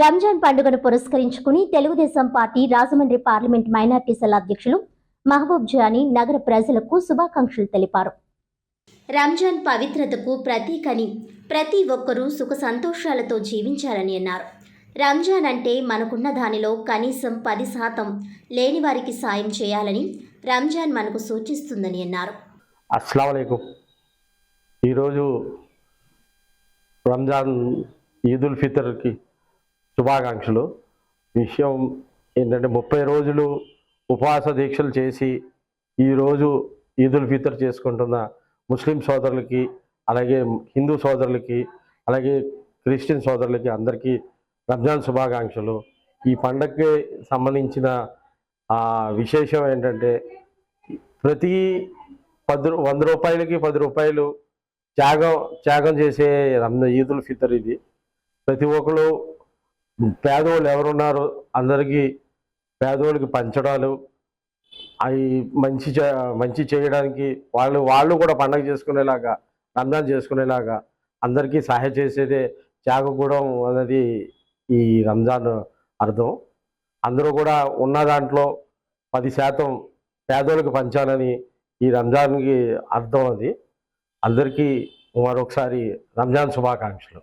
రంజాన్ పండుగను పురస్కరించుకుని Telugu Desam party Rajahmundry parliament minority cell అధ్యక్షులు మహబూబ్ జానీ నగర ప్రజలకు శుభాకాంక్షలు తెలిపారు. రంజాన్ పవిత్రతకు ప్రతీకని ప్రతి ఒక్కరూ సుఖ సంతోషాలతో జీవించాలని అన్నారు. రంజాన్ అంటే మనకున్న దానిలో కనీసం పది శాతం లేని వారికి సాయం చేయాలని రంజాన్ మనకు సూచిస్తుందని అన్నారు. అస్సలం ఈరోజు రంజాన్ ఈదుల్ ఫితర్కి శుభాకాంక్షలు. విషయం ఏంటంటే ముప్పై రోజులు ఉపవాస దీక్షలు చేసి ఈరోజు ఈదుల్ ఫితర్ చేసుకుంటున్న ముస్లిం సోదరులకి అలాగే హిందూ సోదరులకి అలాగే క్రిస్టియన్ సోదరులకి అందరికీ రంజాన్ శుభాకాంక్షలు. ఈ పండగకి సంబంధించిన విశేషం ఏంటంటే ప్రతి పది వంద రూపాయలకి పది రూపాయలు త్యాగం త్యాగం చేసే రంజాన్ ఈదుల్ ఫితర్ ఇది. ప్రతి ఒక్కరు పేదవాళ్ళు ఎవరున్నారో? అందరికీ పేదవాళ్ళకి పంచడాలు అవి మంచి చే- మంచి చేయడానికి వాళ్ళు వాళ్ళు కూడా పండగ చేసుకునేలాగా రంజాన్ చేసుకునేలాగా అందరికీ సహాయం చేసేదే త్యాగగూడెం అనేది ఈ రంజాన్ అర్థం. అందరూ కూడా ఉన్న దాంట్లో పది శాతం పేదోళ్ళకి పంచాలని ఈ రంజాన్కి అర్థం అది. అందరికీ మరొకసారి రంజాన్ శుభాకాంక్షలు.